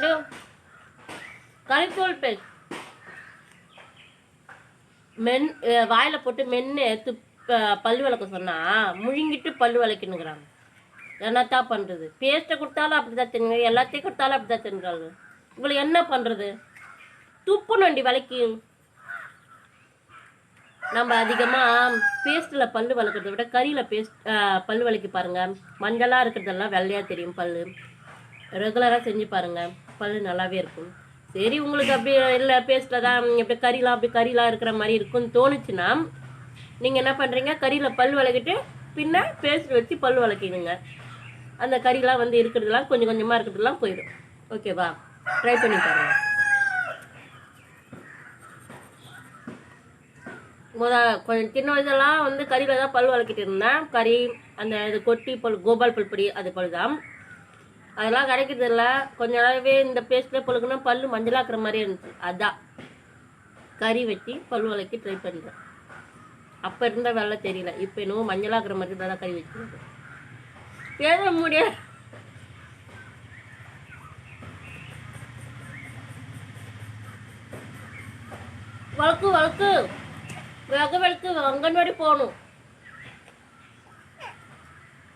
Hello கரித்தூள் பெண் மென் வாயில் போட்டு மென்னு எடுத்து பல் பல்லு விளக்க சொன்னா முழுங்கிட்டு பல்லு விளக்கினுங்கிறாங்க. என்னத்தான் பண்ணுறது பேஸ்ட்டை கொடுத்தாலும் அப்படிதான் தின்னுங்க எல்லாத்தையும் கொடுத்தாலும் அப்படிதான் தின்றாங்க உங்களுக்கு என்ன பண்றது? துப்புணுண்டி விலைக்கு நம்ம அதிகமாக பேஸ்ட்டில் பல்லு வளர்க்குறத விட கறியில் பேஸ்ட் பல்லு விளக்கி பாருங்கள் மஞ்சளாக இருக்கிறதெல்லாம் வெள்ளையாக தெரியும் பல்லு. ரெகுலராக செஞ்சு பாருங்கள் பல் நல்லாவே இருக்கும். சரி உங்களுக்கு அப்படி இல்லை பேஸ்ட்டில் தான் எப்படி கறிலாம் அப்படி கறிலாம் இருக்கிற மாதிரி இருக்கும்னு தோணுச்சுன்னா நீங்கள் என்ன பண்ணுறீங்க கறியில் பல் வளர்க்கிட்டு பின்ன பேஸ்ட் வச்சு பல் வளர்க்கிடுங்க அந்த கறிலாம் வந்து இருக்கிறதுலாம் கொஞ்சம் கொஞ்சமாக இருக்கிறதுலாம் போயிடும். ஓகேவா? ட்ரை பண்ணி பாருங்க. முத கொஞ்சம் சின்ன வயசுலாம் வந்து கறியில் தான் பல் வளர்க்கிட்டு இருந்தேன். கறி அந்த இது கொட்டி பல் கோபால் பல்பொடி அது போல் தான் அதெல்லாம் கிடைக்கிறது இல்லை கொஞ்ச நாளாவே இந்த பேஸ்ட்ல பொழுகுனா பல்லு மஞ்சளாக்குற மாதிரி இருந்துச்சு. அதான். கறி வெட்டி பல் வளைக்கி ட்ரை பண்ணுறேன் அப்போ இருந்த வெள்ளை தெரியல. இப்போ என்னவோ மஞ்சளாக்குற மாதிரி தான் கறி வச்சுருக்கேன் பேச முடியாது வழக்கு வழக்கு வேக வெளுக்கு. அங்கன்வாடி போகணும்.